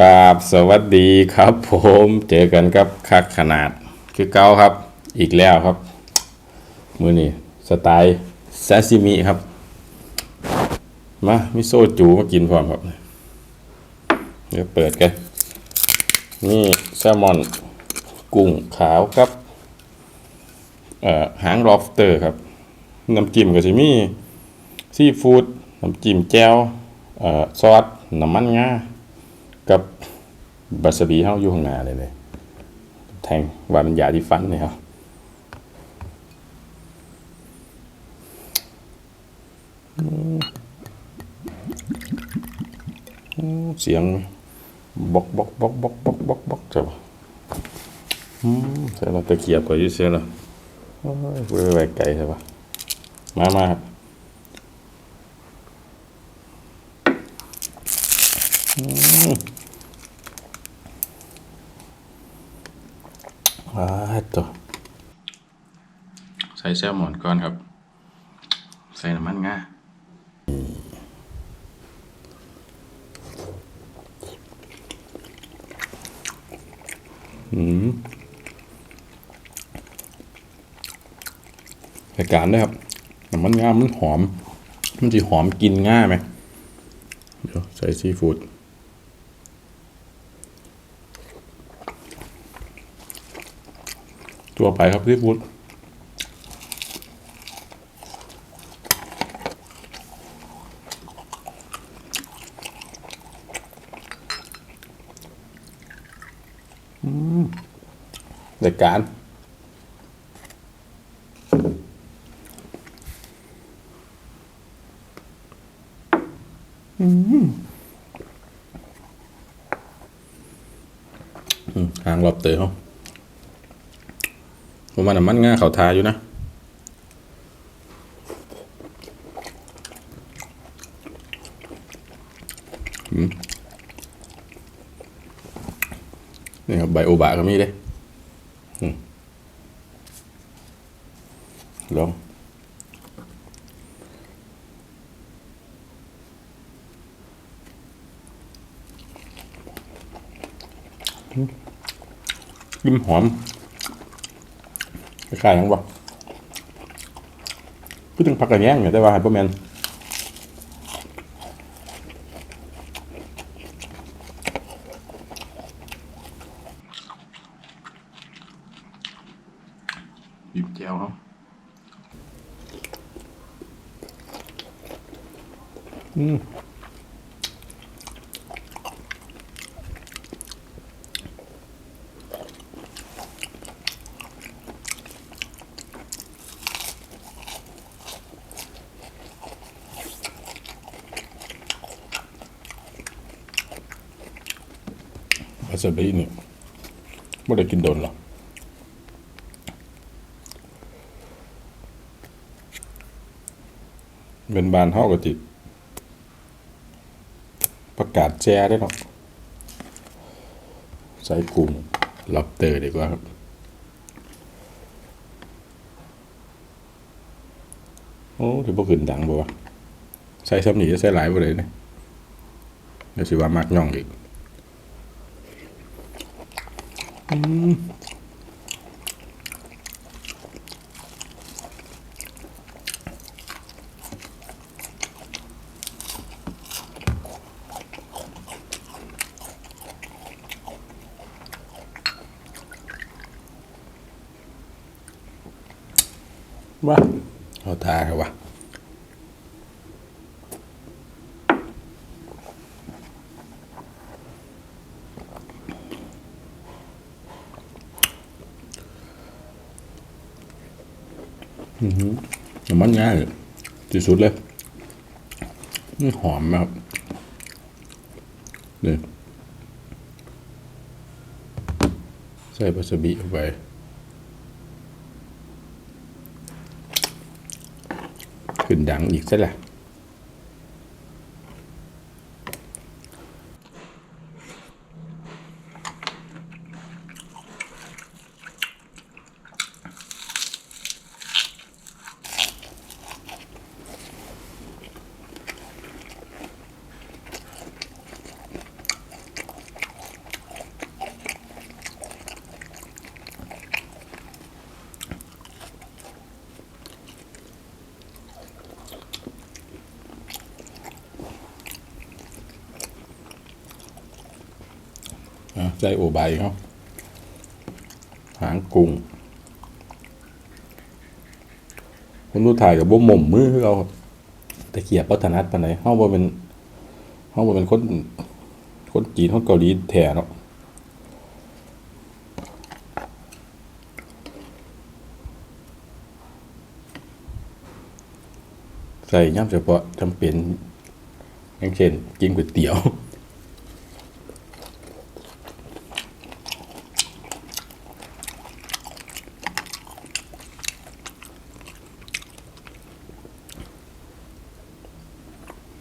กราบสวัสดีครับผมเจอกันกับคักขนาดคือเก้าครับ อีกแล้วครับ มือนี่สไตล์ซาซิมิครับ มามิโซจูมากินพร้อมครับเดี๋ยวเปิดกัน นี่แซลมอนกุ้งขาวครับเอ่อหางลอบสเตอร์ครับน้ำจิ้มก็จะมีซีฟู้ดน้ำจิ้มแจ่วเอ่อซอสน้ำมันงา กับบาสบีเฮาอยู่ข้างหน้าเลยเลยแทงว่ามันยาที่ฟันเนี่ยครับเสียงบกบกบกบกบกบกบกใช่ปะอืมเสียงเราตะเกียบก็อยุ่เสียงเราโอ้ยเว้ยไว้ไกลใช่ปะมามาครับ อ่า ตัวใส่แซลมอนก่อนครับ ใส่น้ำมันงาอืมรายการด้วยครับน้ำมันงามันหอม มันจะหอมกินง่ายไหมเดี๋ยวใส่ซีฟู้ด ตัวไปครับซีฟู้ดอืมรายการหางรอบเต๋อเขา ผมว่าน้ำมันง่าเขาทาอยู่นะนี่ครับใบโอบะก็มีเด้ลองอืมกลินหอม คล้ายๆยังบ่พูดถึงผักกระแยงเนี่ยแต่ว่าไฮเปอร์แมนหยิบแก้วครับอืม วาซาบิเนี่ไม่ได้กินโดนหรอกเป็นบานเฮาก็ติตประกาศแจ้ได้หรอกใส่กุ้งล็อบเตอร์ดีกว่าครับโอ้ถือบ่ขึ้นดังบ่วะใส่ซ้ำหนีจะใส่หลายบ่เลยเนี่ยเดี๋ยวสิว่ามักย่องอีก ว่าเอาทาครับว่าอือหือน้ำ มันง่ายเลยที่สุดเลยนี่หอมมากเนี่ยใส่วาซาบิเข้าไปขึ้นดังอีกซะละ่ะ ส่โอใบเขาหางกุ้งคนรู้ถ่ายกับบ่หม่มมือคือเราแต่เขียบพัฒนัดปานไหนเฮาบ่เป็นเฮาบ่เป็นคนคนจีนคนเกาหลีแท้เนาะใส่ย่ำเฉพาะจำเป็นอย่างเช่นกินก๋วยเตี๋ยว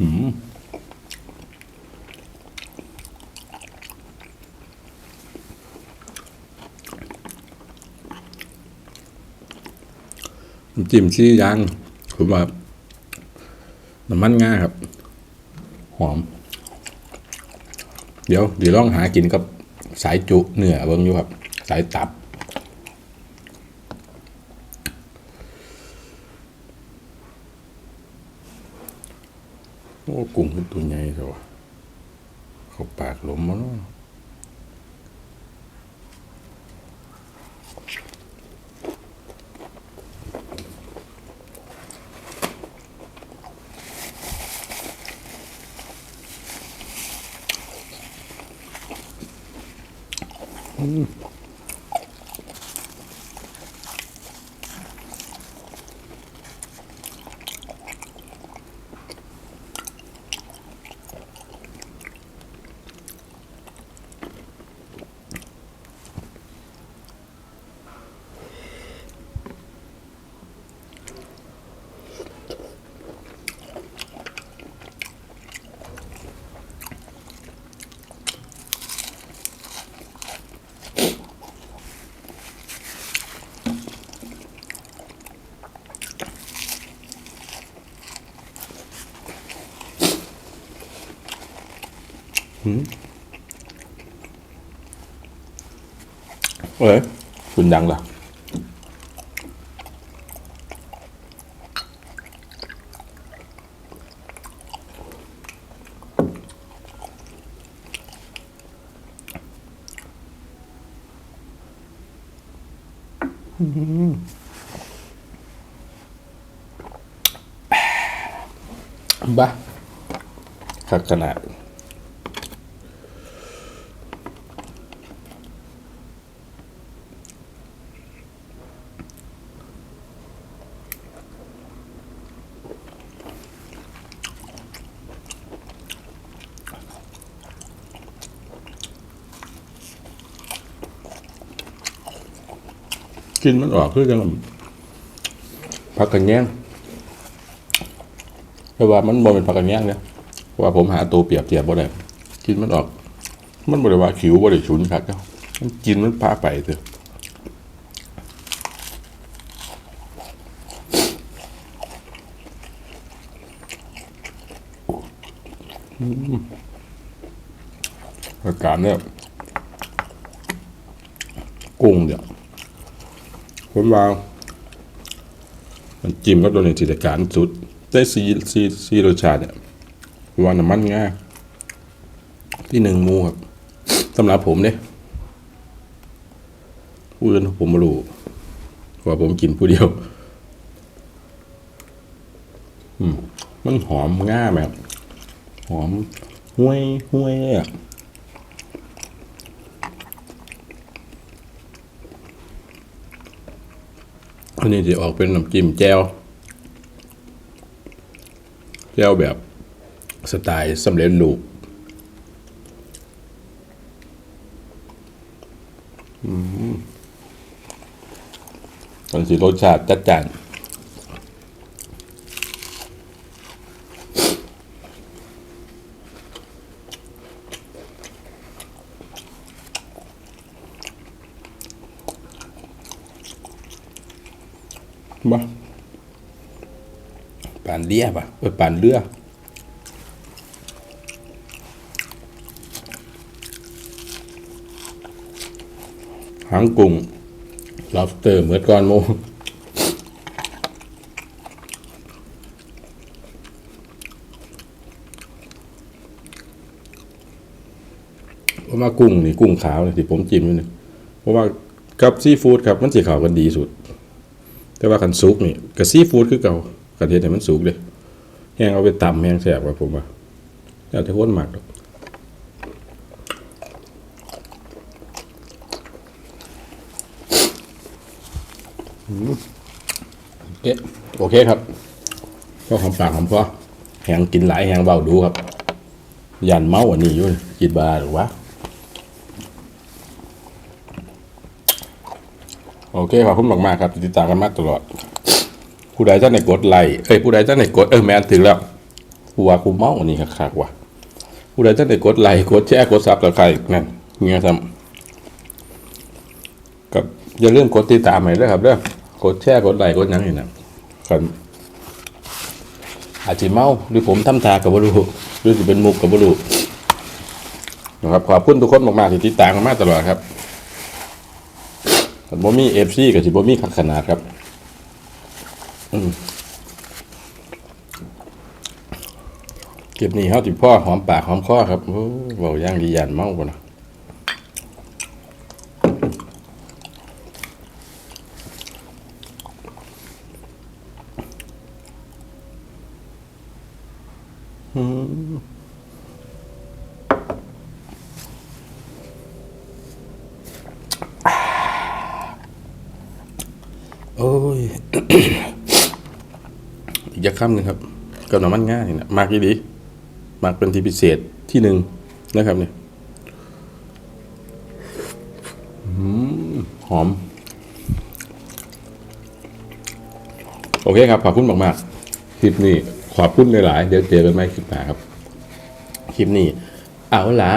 น้ำจิ้มชี้ย่างผมว่าน้ำมันง่าครับ หอม เดี๋ยวเดี๋ยวลองหากินกับสายจุเนื้อเบิ่งอยู่ครับ สายตับ โอ้กุ้งเป็นตัวใหญ่เถอะวะเขาปากหลมมาเนาะ เอ้ยคุณยังล่ะ กินมันออกคือจังผักกระแยงเพราะว่ามันบ่เป็นผักกระแยงเนี่ยว่าผมหาตัวเปรียบเทียบบ่ได้กินมันออก มันบ่ได้ว่าขิวบ่ได้ฉุนครับเจ้ามันกินมันพาไปเถอะอาการเนี่ยกุ้งเนี่ย ผมว่า มันจิ้มก็โดนในจิตการสุดได้ซีซีซีรสชาติเนี่ยว่าน้ำมันง่ายที่หนึ่งมูครับสำหรับผมเนี่ยผู้อื่นผมไม่รู้ว่าผมกินผู้เดียว อืมมันหอมง่ายแบบ หอมห้วยห้วยเลยอะ อันนี้จะออกเป็นน้ำจิ้มแจ่วแจ่วแบบสไตล์สำเร็จรูปอืมมันสิรสชาติจัดจ้าน บ่ปาน เลียป่ะเออปานเรือหางกุ้ง lobster เหมือนก้อนโมโอราะว่ากุ้งนี่กุ้งขาวนี่ที่ผมจิ้มอยู่นี่เพราะว่ากับซีฟู้ดครับมันสิเข้ากันดีสุด แต่ว่าคันซุกนี่กับซีฟู้ดคือเก่า คันเฮ็ดให้มันสุกเด้แห้งเอาไปตำแห้งแซ่บกว่าผมว่าแล้วแต่คนมักดอกอืมเอ๊ะโอเคครับก็หอมปากหอมคอแหงกินหลายแหงเบาดูครับยันเมาอันนี้อยู่กินบาหรือวะโอเคขอบคุณมากๆครับที่ติดตามกันมาตลอด ผู้ใดท่านไหนกดไลค์เอ้ยผู้ใดท่านไหนกดเออแมนถึงแล้วกูว่ากูเมาอันนี้คักๆว่ะผู้ใดท่านไหนกดไลค์กดแชร์กดซับกับใครนั่นเงี้ยทำกับอย่าลืมกดติดตามให้ด้วยครับเด้อกดแชร์กดไลค์กดยังนี่นะครับอาจจะเมาหรือผมทำทากับบรูหรือจะเป็นมุกกับบรูนะครับขอบคุณทุกคนมากๆที่ติดตามกันมาตลอดครับแต่บ่มีเอฟซีกับสิบ่มีขัดขนาดครับ เก็บนี่เฮาติพ่อหอมปากหอมคอครับโอ้เว้าย่างดียันเมาบ่นะอืมโอ้ย อีกจะค่ำหนึ่งครับกับน้ำมันง่ายนะมากดีมากเป็นที่พิเศษที่หนึ่งนะครับเนี่ยหอม โอเคครับ ขอบคุณมากๆคลิปนี้ขอบคุณหลายๆเดี๋ยวเจอกันใหม่คลิปหน้าครับ คลิปนี้ เอาละ